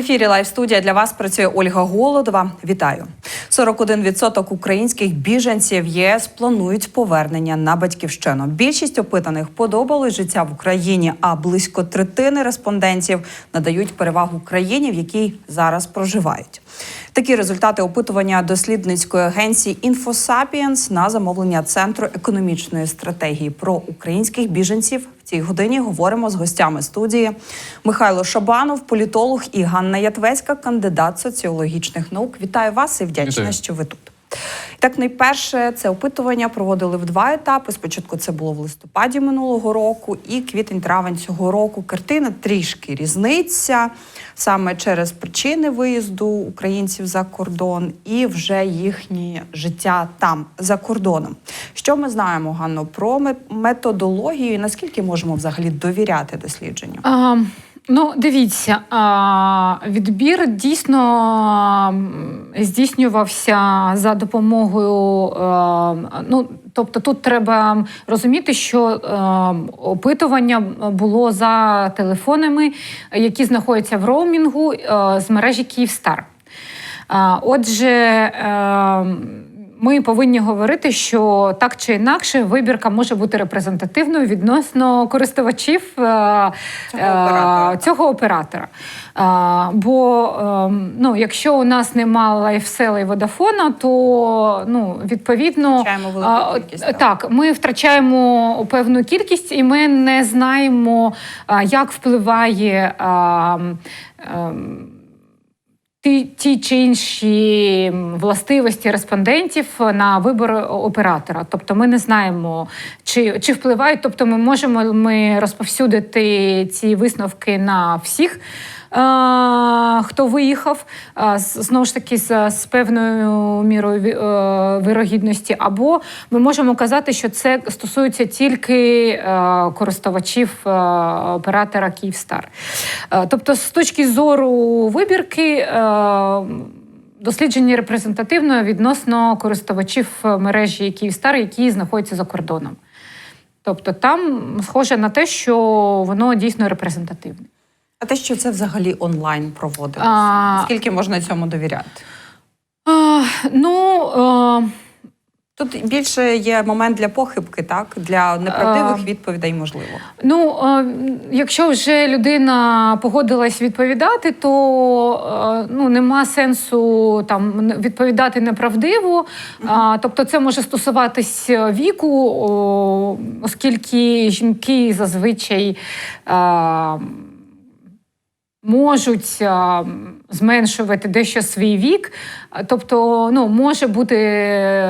Ефірі Лайв студія для вас працює Ольга Голодова. Вітаю. 41% українських біженців ЄС планують повернення на батьківщину. Більшість опитаних подобалось життя в Україні, а близько третини респондентів надають перевагу країні, в якій зараз проживають. Такі результати опитування дослідницької агенції InfoSapiens на замовлення центру економічної стратегії про українських біженців. В цій годині говоримо з гостями студії Михайло Шабанов, політолог і Ганна Ятвецька, кандидат соціологічних наук. Вітаю вас і вдячна, що ви тут. Так, найперше, це опитування проводили в два етапи. Спочатку це було в листопаді минулого року, і квітень-травень цього року. Картина трішки різниця саме через причини виїзду українців за кордон і вже їхнє життя там за кордоном. Що ми знаємо, Ганно, про методологію і наскільки можемо взагалі довіряти дослідженню? А, ну, дивіться, відбір дійсно здійснювався за допомогою. е, ну, тобто, тут треба розуміти, що е, опитування було за телефонами, які знаходяться в роумінгу е, з мережі Київстар. Отже, ми повинні говорити, що так чи інакше вибірка може бути репрезентативною відносно користувачів е, Цього оператора. е, цього оператора. А, Бо е, ну, якщо у нас нема лайфсела і водофона, то ну, відповідно кількість, так. ми втрачаємо певну кількість, і ми не знаємо, як впливає. Ті, ті чи інші властивості респондентів на вибор оператора. Тобто ми не знаємо, чи, чи впливають, тобто ми можемо ми розповсюдити ці висновки на всіх. Хто виїхав знову ж таки з, з певною мірою е, вирогідності, або ми можемо казати, що це стосується тільки е, користувачів е, оператора Київстар. Тобто, з точки зору вибірки, дослідження репрезентативно відносно користувачів мережі Київстар, які знаходяться за кордоном. Тобто, там схоже на те, що воно дійсно репрезентативне. А те, що це взагалі онлайн проводилося, А- скільки можна цьому довіряти? А, ну, е, Тут більше є момент для похибки, так для неправдивих А. відповідей, можливо. Ну, е, якщо вже людина погодилась відповідати, то е, ну, нема сенсу там відповідати неправдиво. А, тобто це може стосуватись віку, о, оскільки жінки зазвичай. е, Можуть а, зменшувати дещо свій вік, тобто ну, може бути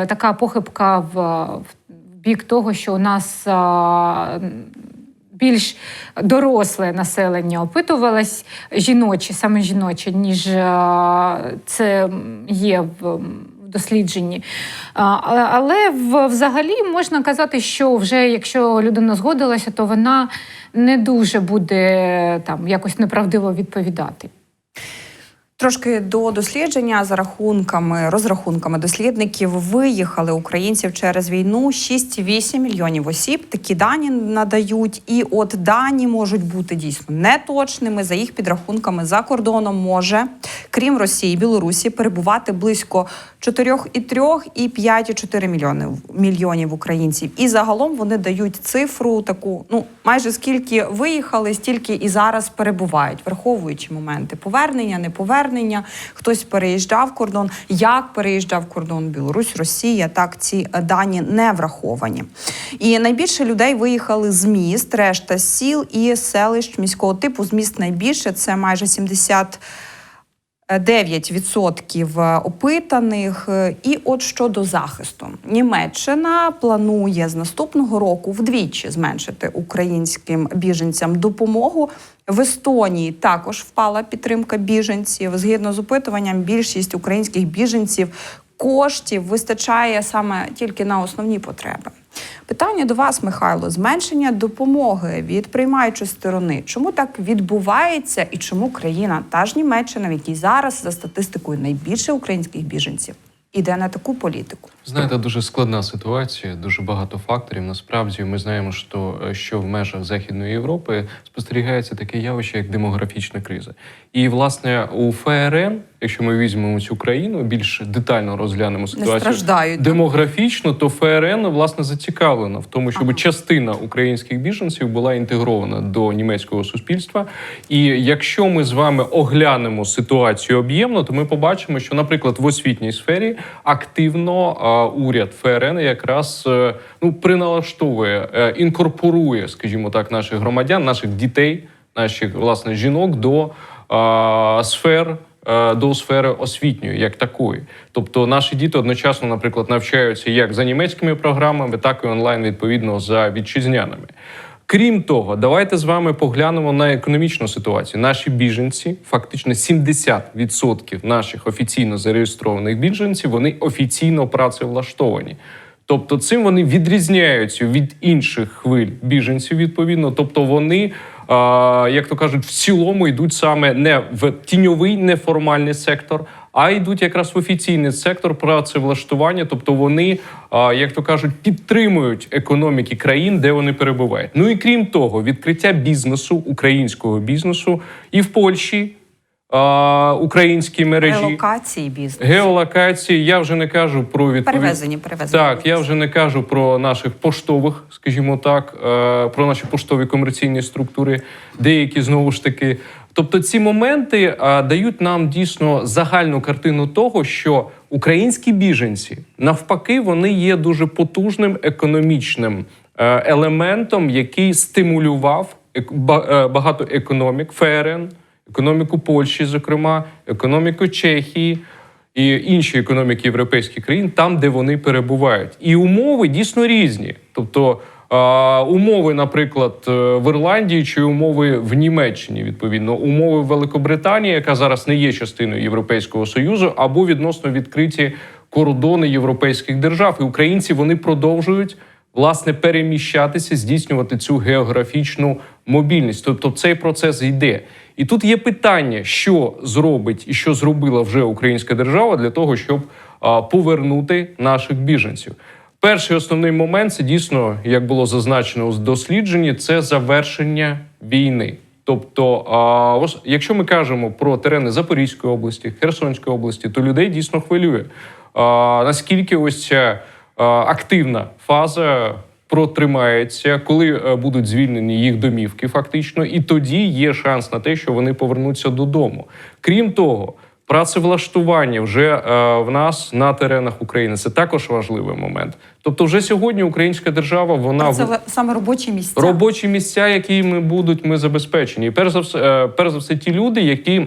така похибка в, в бік того, що у нас більш доросле населення опитувалось жіноче, саме жіноче, ніж це є в. Дослідженні. Але взагалі можна казати, що вже якщо людина згодилася, то вона не дуже буде там якось неправдиво відповідати. Трошки до дослідження за рахунками, розрахунками дослідників виїхали українців через війну 6-8 мільйонів осіб. Такі дані надають, і от дані можуть бути дійсно неточними. За їх підрахунками за кордоном може, крім Росії, Білорусі, перебувати близько 4,3 і 5,4 мільйони мільйонів українців. І загалом вони дають цифру таку: ну майже скільки виїхали, стільки і зараз перебувають, враховуючи моменти повернення, неповернення. Хтось переїжджав кордон. Як переїжджав кордон Білорусь, Росія? Так ці е, дані не враховані. І найбільше людей виїхали з міст, решта сіл і селищ міського типу. З міст найбільше це майже 70 9% опитаних. І от щодо захисту, Німеччина планує з наступного року вдвічі зменшити українським біженцям допомогу. В Естонії також впала підтримка біженців. Згідно з опитуванням, більшість українських біженців коштів вистачає саме тільки на основні потреби. Питання до вас, Михайло, зменшення допомоги від приймаючої сторони. Чому так відбувається і чому країна, та ж Німеччина, в якій зараз за статистикою найбільше українських біженців, іде на таку політику. Знаєте, дуже складна ситуація, дуже багато факторів. Насправді ми знаємо, що, що в межах Західної Європи спостерігається таке явище, як демографічна криза. І власне у ФРН, якщо ми візьмемо цю країну, більш детально розглянемо ситуацію демографічно, то ФРН власне зацікавлена в тому, щоб Ага. частина українських біженців була інтегрована до німецького суспільства. І якщо ми з вами оглянемо ситуацію об'ємно, то ми побачимо, що, наприклад, в освітній сфері активно а, уряд ФРН якраз е, ну приналаштовує, е, інкорпорує, скажімо так, наших громадян, наших дітей, наших власне жінок до а, сфер до сфери освітньої, як такої. Тобто наші діти одночасно, наприклад, навчаються як за німецькими програмами, так і онлайн відповідно за вітчизняними. Крім того, давайте з вами поглянемо на економічну ситуацію. Наші біженці, фактично 70% наших офіційно зареєстрованих біженців, вони офіційно працевлаштовані. Тобто цим вони відрізняються від інших хвиль біженців, відповідно. Тобто вони, як то кажуть, в цілому йдуть саме не в тіньовий неформальний сектор, а йдуть якраз в офіційний сектор працевлаштування. Тобто вони, як то кажуть, підтримують економіки країн, де вони перебувають. Ну і крім того, відкриття бізнесу, українського бізнесу і в Польщі. Українські мережі Релокації бізнесу. геолокації. Я вже не кажу про відповідь... Перевезені, перевезені. Так, я вже не кажу про наших поштових, скажімо так, е, про наші поштові комерційні структури, деякі знову ж таки. Тобто ці моменти е, дають нам дійсно загальну картину того, що українські біженці навпаки вони є дуже потужним економічним е, елементом, який стимулював багато економік ФРН, економіку Польщі, зокрема, економіку Чехії і інші економіки європейських країн, там, де вони перебувають. І умови дійсно різні. Тобто умови, наприклад, е, в Ірландії чи умови в Німеччині, відповідно, умови в Великобританії, яка зараз не є частиною Європейського Союзу, або відносно відкриті кордони європейських держав. І українці вони продовжують. Власне, переміщатися, здійснювати цю географічну мобільність. Тобто цей процес йде. І тут є питання, що зробить і що зробила вже українська держава для того, щоб повернути наших біженців. Перший основний момент це дійсно, як було зазначено у дослідженні, це завершення війни. Тобто, якщо ми кажемо про терени Запорізької області, Херсонської області, то людей дійсно хвилює. Наскільки ось ця активна фаза протримається, коли е, будуть звільнені їх домівки, фактично, і тоді є шанс на те, що вони повернуться додому. Крім того, працевлаштування вже е, в нас на теренах України це також важливий момент. Тобто, вже сьогодні українська держава вона Це саме робочі місця. робочі місця, які ми будуть, ми забезпечені. І перш за все, е, перш за все, ті люди, які.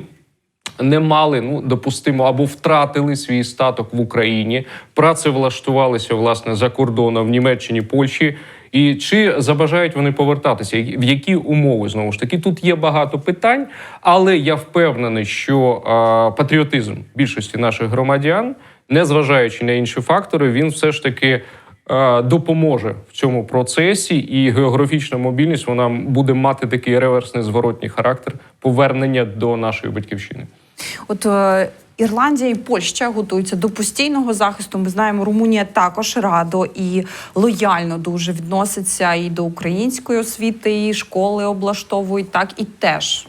Не мали, ну допустимо, або втратили свій статок в Україні, працевлаштувалися власне за кордоном в Німеччині, Польщі. І чи забажають вони повертатися? В які умови знову ж таки тут є багато питань, але я впевнений, що е, патріотизм більшості наших громадян, незважаючи на інші фактори, він все ж таки е, допоможе в цьому процесі, і географічна мобільність вона буде мати такий реверсний зворотній характер повернення до нашої батьківщини. От е, Ірландія і Польща готуються до постійного захисту. Ми знаємо, Румунія також радо і лояльно дуже відноситься і до української освіти, і школи облаштовують так, і теж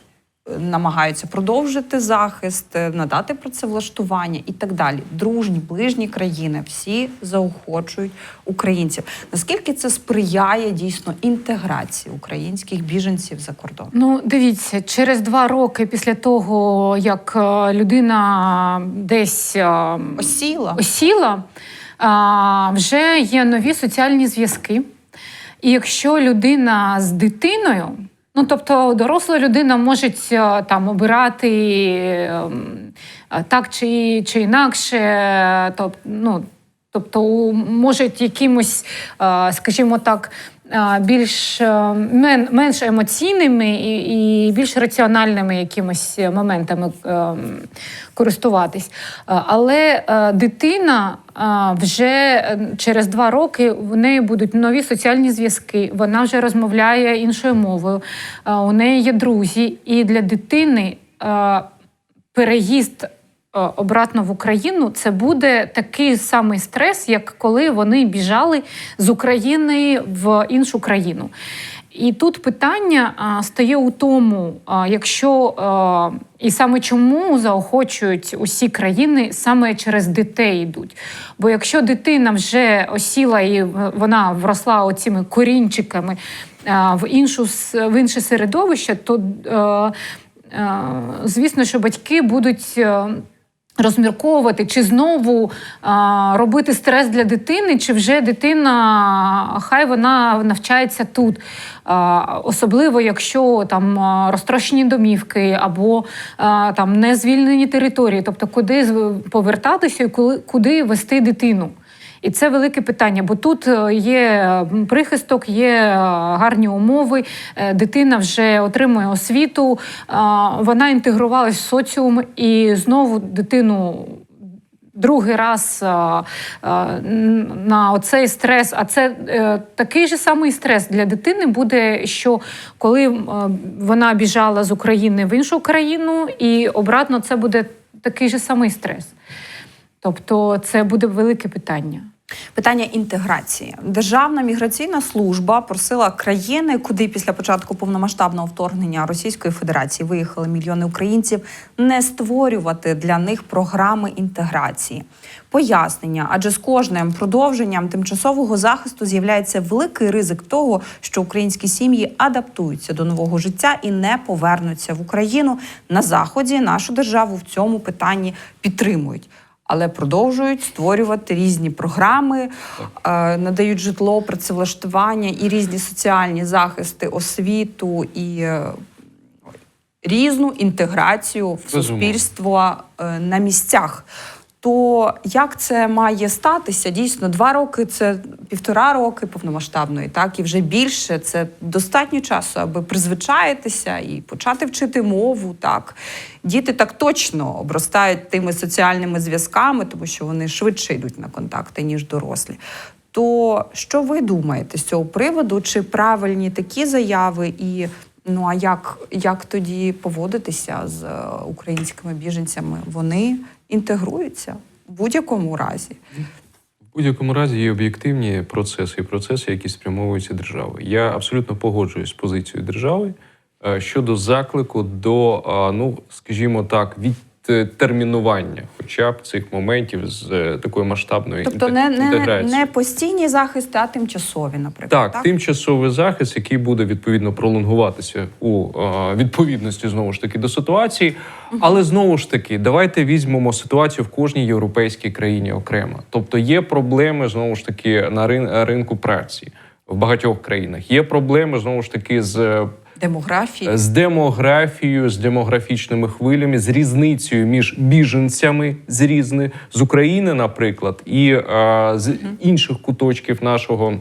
намагаються продовжити захист, е, надати працевлаштування і так далі. Дружні, ближні країни всі заохочують українців. Наскільки це сприяє дійсно інтеграції українських біженців за кордон? Ну, дивіться, через два роки після того, як е, людина десь е, Осіла. осіла, вже є нові соціальні зв'язки. І якщо людина з дитиною, ну тобто доросла людина може е, там обирати е, так чи, чи інакше, тобто, ну, тобто можуть якимось, скажімо так, більш е, мен, менш емоційними і, і більш раціональними якимось моментами ем, користуватись. Е, Але е, дитина е, вже е, через два роки в неї будуть нові соціальні зв'язки. Вона вже розмовляє іншою мовою. е, У неї є друзі, і для дитини е, переїзд е, обратно в Україну, це буде такий самий стрес, як коли вони біжали з України в іншу країну. І тут питання стає у тому, якщо і саме чому заохочують усі країни саме через дітей йдуть. Бо якщо дитина вже осіла і вона вросла оціми корінчиками в іншу в інше середовище, то е, е, звісно, що батьки будуть. Розмірковувати, чи знову а, робити стрес для дитини, чи вже дитина, хай вона навчається тут. Особливо, якщо там розтрощені домівки або там не звільнені території, тобто куди повертатися і куди вести дитину. І це велике питання, бо тут е, є прихисток, є е, гарні умови. е, Дитина вже отримує освіту, вона інтегрувалась в соціум і знову дитину. Другий раз е, н- на оцей стрес, а це е, такий же самий стрес для дитини буде, що коли е, вона біжала з України в іншу країну, і обратно це буде такий же самий стрес. Тобто це буде велике питання. Питання інтеграції. Державна міграційна служба просила країни, куди після початку повномасштабного вторгнення Російської Федерації виїхали мільйони українців, не створювати для них програми інтеграції. Пояснення, адже з кожним продовженням тимчасового захисту з'являється великий ризик того, що українські сім'ї адаптуються до нового життя і не повернуться в Україну. На заході нашу державу в цьому питанні підтримують але продовжують створювати різні програми, е, надають житло, працевлаштування і різні соціальні захисти, освіту і е, різну інтеграцію в суспільство е, на місцях. То як це має статися? Дійсно, два роки це півтора роки повномасштабної, так і вже більше це достатньо часу, аби призвичаїтися і почати вчити мову. Так діти так точно обростають тими соціальними зв'язками, тому що вони швидше йдуть на контакти ніж дорослі. То що ви думаєте з цього приводу? Чи правильні такі заяви і Ну а як, як тоді поводитися з е, українськими біженцями? Вони інтегруються в будь-якому разі. В будь-якому разі є об'єктивні процеси і процеси, які спрямовуються державою. Я абсолютно погоджуюсь з позицією держави е, щодо заклику до, е, ну скажімо так, відтермінування хоча б цих моментів з е, такою масштабною Тобто не, не, не постійні захисти, а тимчасові, наприклад. Так, тимчасовий захист, який буде відповідно пролонгуватися у е, відповідності знову ж таки до ситуації. Але знову ж таки, давайте візьмемо ситуацію в кожній європейській країні окремо. Тобто є проблеми знову ж таки на рин- ринку праці в багатьох країнах. Є проблеми знову ж таки з е, демографії. з демографією, з демографічними хвилями, з різницею між біженцями з різних з України, наприклад, і е, з інших куточків нашого.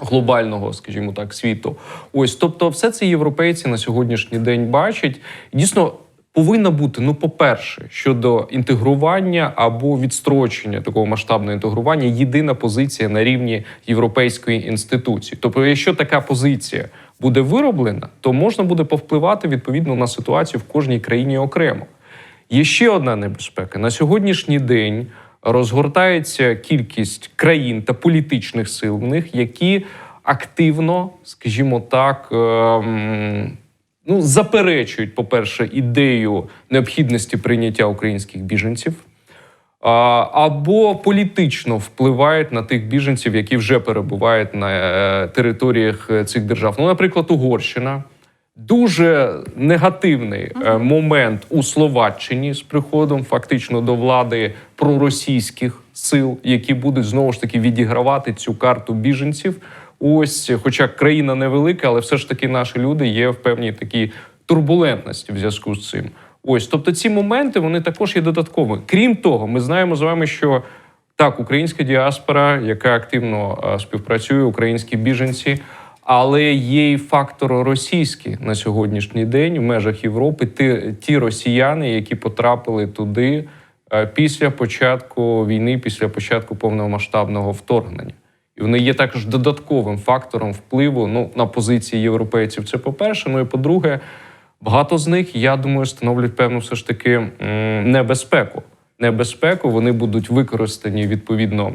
Глобального, скажімо так, світу, ось тобто, все це європейці на сьогоднішній день бачать. Дійсно, повинна бути, ну, по-перше, щодо інтегрування або відстрочення такого масштабного інтегрування, єдина позиція на рівні європейської інституції. Тобто, якщо така позиція буде вироблена, то можна буде повпливати відповідно на ситуацію в кожній країні окремо. Є ще одна небезпека на сьогоднішній день. Розгортається кількість країн та політичних сил в них, які активно, скажімо так, ем, ну заперечують, по-перше, ідею необхідності прийняття українських біженців. Або політично впливають на тих біженців, які вже перебувають на е, територіях е, цих держав. Ну, наприклад, Угорщина. Дуже негативний е, момент у Словаччині з приходом фактично до влади проросійських сил, які будуть знову ж таки відігравати цю карту біженців. Ось, хоча країна невелика, але все ж таки наші люди є в певній такій турбулентності в зв'язку з цим. Ось, тобто ці моменти вони також є додатковими. Крім того, ми знаємо з вами, що так, українська діаспора, яка активно співпрацює, українські біженці. Але є й фактор російський на сьогоднішній день в межах Європи. Ті, ті росіяни, які потрапили туди після початку війни, після початку повномасштабного вторгнення. І вони є також додатковим фактором впливу ну, на позиції європейців. Це по-перше. Ну і по-друге, Багато з них, я думаю, становлять певну все ж таки небезпеку. Небезпеку вони будуть використані відповідно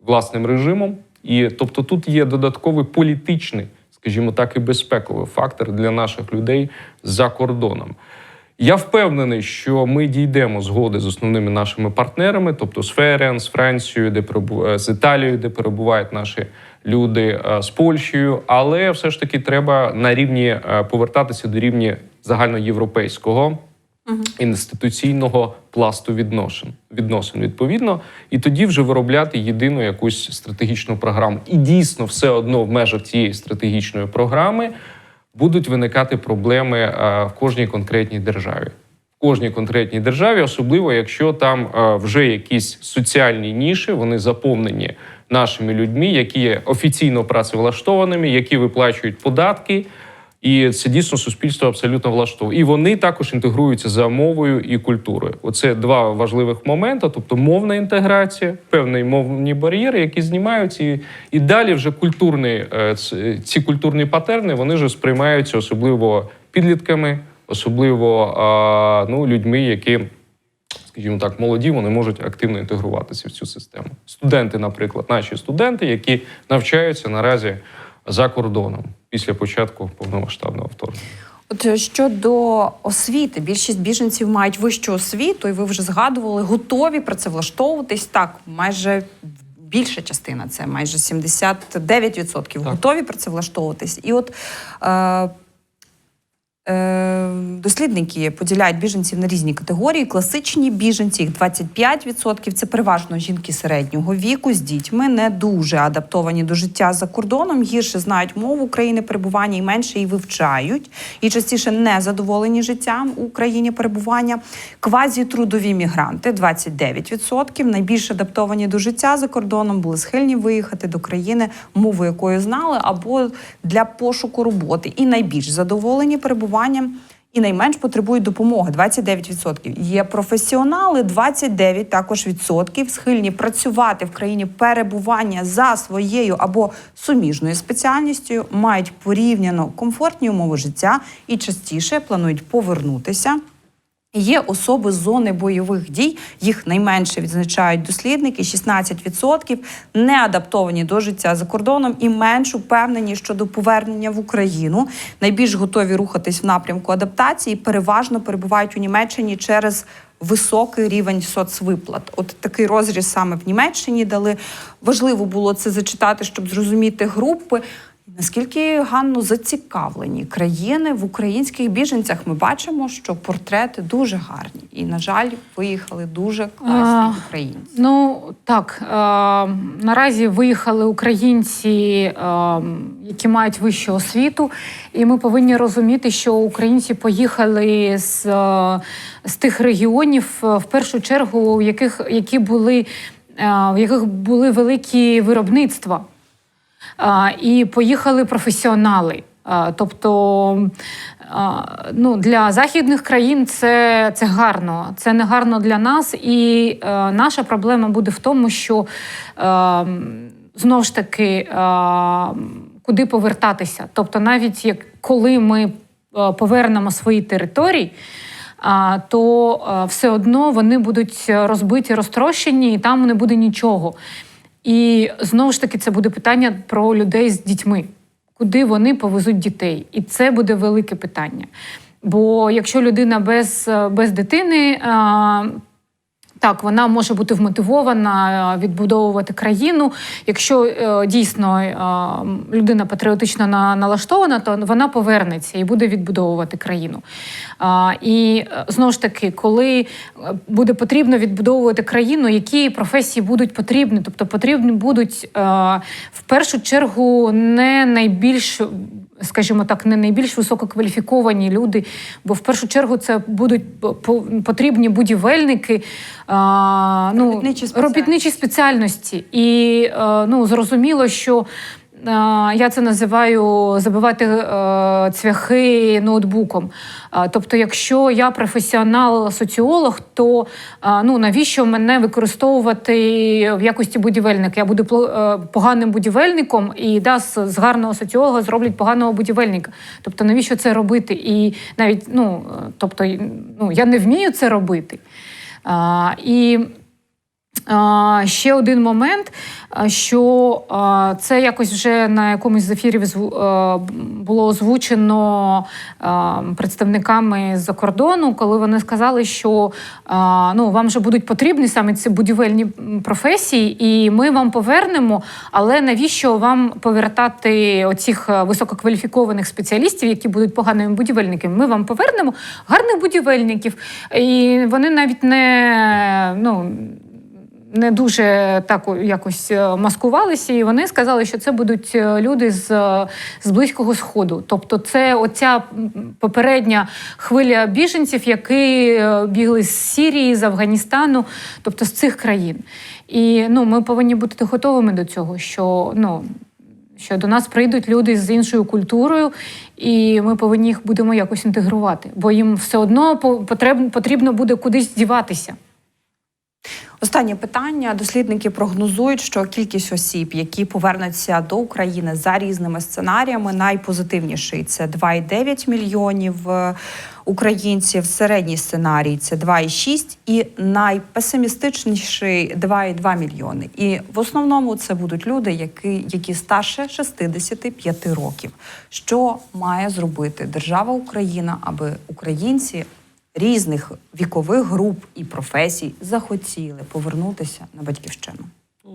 власним режимом. І тобто тут є додатковий політичний, скажімо так, і безпековий фактор для наших людей за кордоном. Я впевнений, що ми дійдемо згоди з основними нашими партнерами, тобто з ФРН, з Францією, де перебу- е, з Італією, де перебувають наші люди, е, з Польщею, але все ж таки треба на рівні е, повертатися до рівня загальноєвропейського інституційного пласту відношень відносин відповідно, і тоді вже виробляти єдину якусь стратегічну програму. І дійсно, все одно в межах цієї стратегічної програми будуть виникати проблеми е, в кожній конкретній державі. В кожній конкретній державі, особливо якщо там е, вже якісь соціальні ніші, вони заповнені нашими людьми, які є офіційно працевлаштованими, які виплачують податки. І це дійсно суспільство абсолютно влаштовує. І вони також інтегруються за мовою і культурою. Оце два важливих моменти: тобто мовна інтеграція, певні мовні бар'єри, які знімаються, і, і далі вже культурні е, ці культурні патерни вони вже сприймаються особливо підлітками, особливо ну, людьми, які. Скажімо так, молоді вони можуть активно інтегруватися в цю систему. Студенти, наприклад, наші студенти, які навчаються наразі за кордоном після початку повномасштабного вторгнення. От е, щодо освіти, більшість біженців мають вищу освіту, і ви вже згадували, готові працевлаштовуватись. Так, майже більша частина, це майже 79% готові працевлаштовуватись. І от е, Е, Дослідники поділяють біженців на різні категорії. Класичні біженці, їх 25%. Це переважно жінки середнього віку з дітьми, не дуже адаптовані до життя за кордоном, гірше знають мову України перебування і менше її вивчають, і частіше не задоволені життям у країні перебування. Квазітрудові мігранти 29%. Найбільш адаптовані до життя за кордоном були схильні виїхати до країни, мову якої знали, або для пошуку роботи. І найбільш задоволені перебуванням і найменш потребують допомоги 29%. Є професіонали 29 також відсотків, схильні працювати в країні перебування за своєю або суміжною спеціальністю, мають порівняно комфортні умови життя і частіше планують повернутися. Є особи з зони бойових дій, їх найменше відзначають дослідники, 16% не адаптовані до життя за кордоном і менш упевнені щодо повернення в Україну. Найбільш готові рухатись в напрямку адаптації, переважно перебувають у Німеччині через високий рівень соцвиплат. От такий розріз саме в Німеччині дали. Важливо було це зачитати, щоб зрозуміти групи. Наскільки Ганно зацікавлені країни в українських біженцях? Ми бачимо, що портрети дуже гарні, і на жаль, виїхали дуже класні А, українці. Ну так е, наразі виїхали українці, е, які мають вищу освіту, і ми повинні розуміти, що українці поїхали з, з тих регіонів, в першу чергу, в яких які були в яких були великі виробництва. І поїхали професіонали. Тобто ну, для західних країн це, це гарно, це не гарно для нас. І е, наша проблема буде в тому, що е, знову ж таки, е, куди повертатися. Тобто, навіть як коли ми повернемо свої території. То все одно вони будуть розбиті, розтрощені, і там не буде нічого. І знову ж таки, це буде питання про людей з дітьми, куди вони повезуть дітей. І це буде велике питання. Бо якщо людина без, без дитини. Так, вона може бути вмотивована е, відбудовувати країну. Якщо е, дійсно е, людина патріотично на- налаштована, то вона повернеться і буде відбудовувати країну. І знову ж таки, коли буде потрібно відбудовувати країну, які професії будуть потрібні, тобто потрібні будуть в першу чергу не найбільш. Скажімо так, не найбільш висококваліфіковані люди, бо в першу чергу це будуть по- по- потрібні будівельники, а, ну, Робітничі спеціальності. робітничі спеціальності. І е, ну, зрозуміло, що я це називаю забивати е, цвяхи ноутбуком. Тобто, якщо я професіонал-соціолог, то ну навіщо мене використовувати в якості будівельника? Я буду е, поганим будівельником, і да, з, гарного соціолога зроблять поганого будівельника. Тобто, навіщо це робити? І навіть ну, е, тобто, ну я не вмію це робити. А, і ще один момент, що це якось вже на якомусь з ефірів було озвучено представниками з-за кордону, коли вони сказали, що ну, вам вже будуть потрібні саме ці будівельні професії, і ми вам повернемо. Але навіщо вам повертати оцих висококваліфікованих спеціалістів, які будуть поганими будівельниками? Ми вам повернемо гарних будівельників, і вони навіть не ну не дуже так якось е, маскувалися, і вони сказали, що це будуть е, люди з, е, з близького сходу. Тобто, це оця попередня хвиля біженців, які бігли з Сірії, з Афганістану, тобто з цих країн. І ну, ми повинні бути готовими до цього, що ну. Що до нас прийдуть люди з іншою культурою, і ми повинні їх будемо якось інтегрувати, бо їм все одно потрібно буде кудись діватися. Останнє питання. Дослідники прогнозують, що кількість осіб, які повернуться до України за різними сценаріями, найпозитивніший це 2,9 мільйонів е, українців. Середній сценарій це 2,6 і найпесимістичніший 2,2 мільйони. І в основному це будуть люди, які, які старше 65 років. Що має зробити держава Україна, аби українці різних вікових груп і професій захотіли повернутися на батьківщину.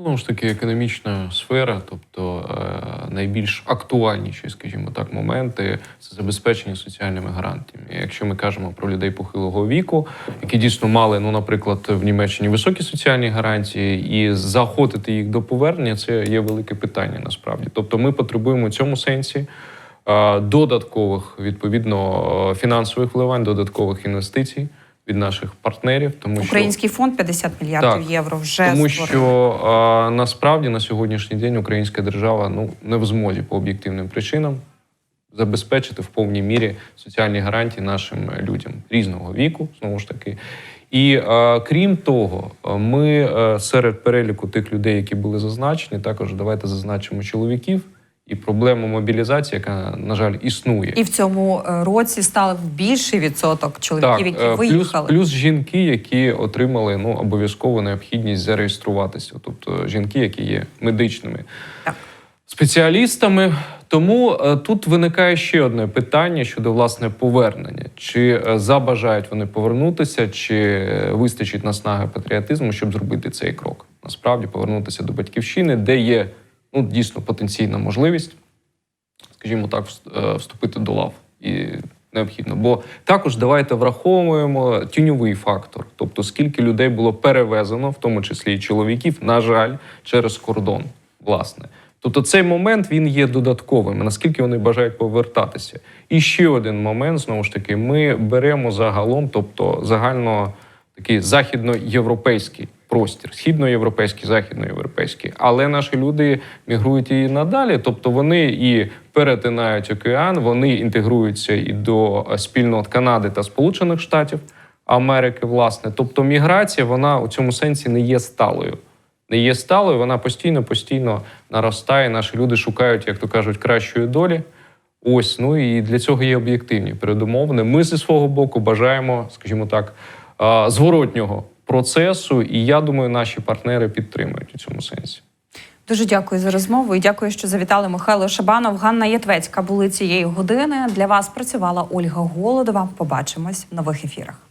Ну, ж таки, економічна сфера, тобто е, найбільш актуальніші, скажімо так, моменти це забезпечення соціальними гарантіями. Якщо ми кажемо про людей похилого віку, які дійсно мали, ну, наприклад, в Німеччині високі соціальні гарантії, і заохотити їх до повернення це є велике питання насправді. Тобто, ми потребуємо в цьому сенсі. Е, Додаткових відповідно е, фінансових вливань, додаткових інвестицій від наших партнерів, тому що Український фонд 50 мільярдів Так, євро вже тому створив. що а, насправді на сьогоднішній день українська держава ну не в змозі по об'єктивним причинам забезпечити в повній мірі соціальні гарантії нашим людям різного віку, знову ж таки. І а, крім того, ми а, серед переліку тих людей, які були зазначені, також давайте зазначимо чоловіків і проблему мобілізації, яка на жаль існує. І в цьому е, році став більший відсоток чоловіків, які е, плюс, виїхали. плюс жінки, які отримали ну обов'язково необхідність зареєструватися, тобто жінки, які є медичними Так. спеціалістами. Тому е, тут виникає ще одне питання щодо власне повернення: чи забажають вони повернутися, чи вистачить наснаги патріотизму, щоб зробити цей крок. Насправді повернутися до батьківщини, де є ну дійсно потенційна можливість, скажімо так, е, вступити до лав і необхідно. Бо також давайте враховуємо тіньовий фактор, тобто скільки людей було перевезено, в тому числі і чоловіків, на жаль, через кордон, власне. Тобто цей момент він є додатковим, наскільки вони бажають повертатися. І ще один момент, знову ж таки, ми беремо загалом, тобто загально такий західноєвропейський простір, східноєвропейський, західноєвропейський. Але наші люди мігрують і надалі. Тобто вони і перетинають океан, вони інтегруються і до е, спільнот Канади та Сполучених Штатів Америки, власне. Тобто міграція вона у цьому сенсі не є сталою. Не є сталою, вона постійно, постійно наростає. Наші люди шукають, як то кажуть, кращої долі. Ось, ну і для цього є об'єктивні передумовини. Ми зі свого боку бажаємо, скажімо так, зворотнього процесу, і я думаю, наші партнери підтримують у цьому сенсі. Дуже дякую за розмову і дякую, що завітали Михайло Шабанов. Ганна Ятвецька були цієї години. Для вас працювала Ольга Голодова. Побачимось в нових ефірах.